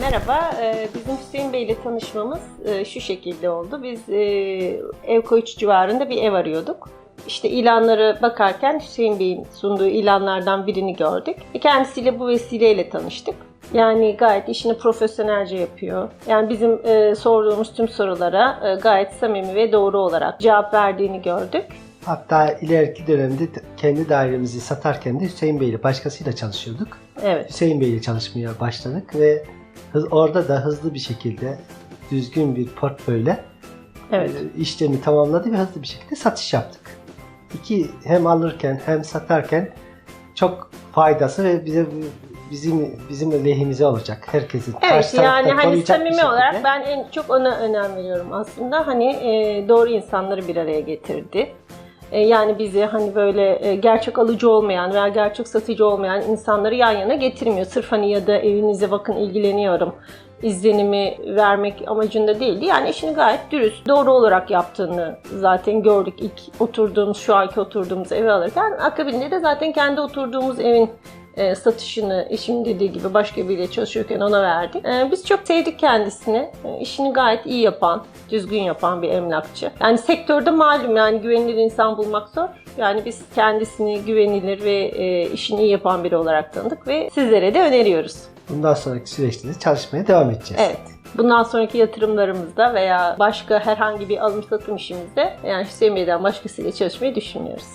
Merhaba, e, bizim Hüseyin Bey ile tanışmamız e, şu şekilde oldu. Biz e, Evkoyuç civarında bir ev arıyorduk. İşte ilanlara bakarken Hüseyin Bey'in sunduğu ilanlardan birini gördük. Kendisiyle bu vesileyle tanıştık. Yani gayet işini profesyonelce yapıyor. Yani bizim e, sorduğumuz tüm sorulara e, gayet samimi ve doğru olarak cevap verdiğini gördük. Hatta ileriki dönemde de kendi dairemizi satarken de Hüseyin Bey ile başkasıyla çalışıyorduk. Evet. Hüseyin Bey ile çalışmaya başladık ve hız- orada da hızlı bir şekilde düzgün bir portföyle Evet. e, işlemi tamamladı ve hızlı bir şekilde satış yaptık. İki hem alırken hem satarken çok faydası ve bize bizim bizim lehimize olacak. Herkesin Evet yani hani samimi olarak ben en çok ona önem veriyorum aslında. Hani e, doğru insanları bir araya getirdi. E, yani bizi hani böyle e, gerçek alıcı olmayan veya gerçek satıcı olmayan insanları yan yana getirmiyor. Sırf hani ya da evinize bakın ilgileniyorum izlenimi vermek amacında değildi. Yani işini gayet dürüst, doğru olarak yaptığını zaten gördük ilk oturduğumuz, şu anki oturduğumuz evi alırken. Akabinde de zaten kendi oturduğumuz evin e, satışını eşimin dediği gibi başka biriyle çalışıyorken ona verdik. E, biz çok sevdik kendisini. E, işini gayet iyi yapan, düzgün yapan bir emlakçı. Yani sektörde malum yani güvenilir insan bulmak zor. Yani biz kendisini güvenilir ve e, işini iyi yapan biri olarak tanıdık ve sizlere de öneriyoruz. Bundan sonraki süreçte de çalışmaya devam edeceğiz. Evet. Bundan sonraki yatırımlarımızda veya başka herhangi bir alım satım işimizde yani Hüseyin Bey'den başkasıyla çalışmayı düşünmüyoruz.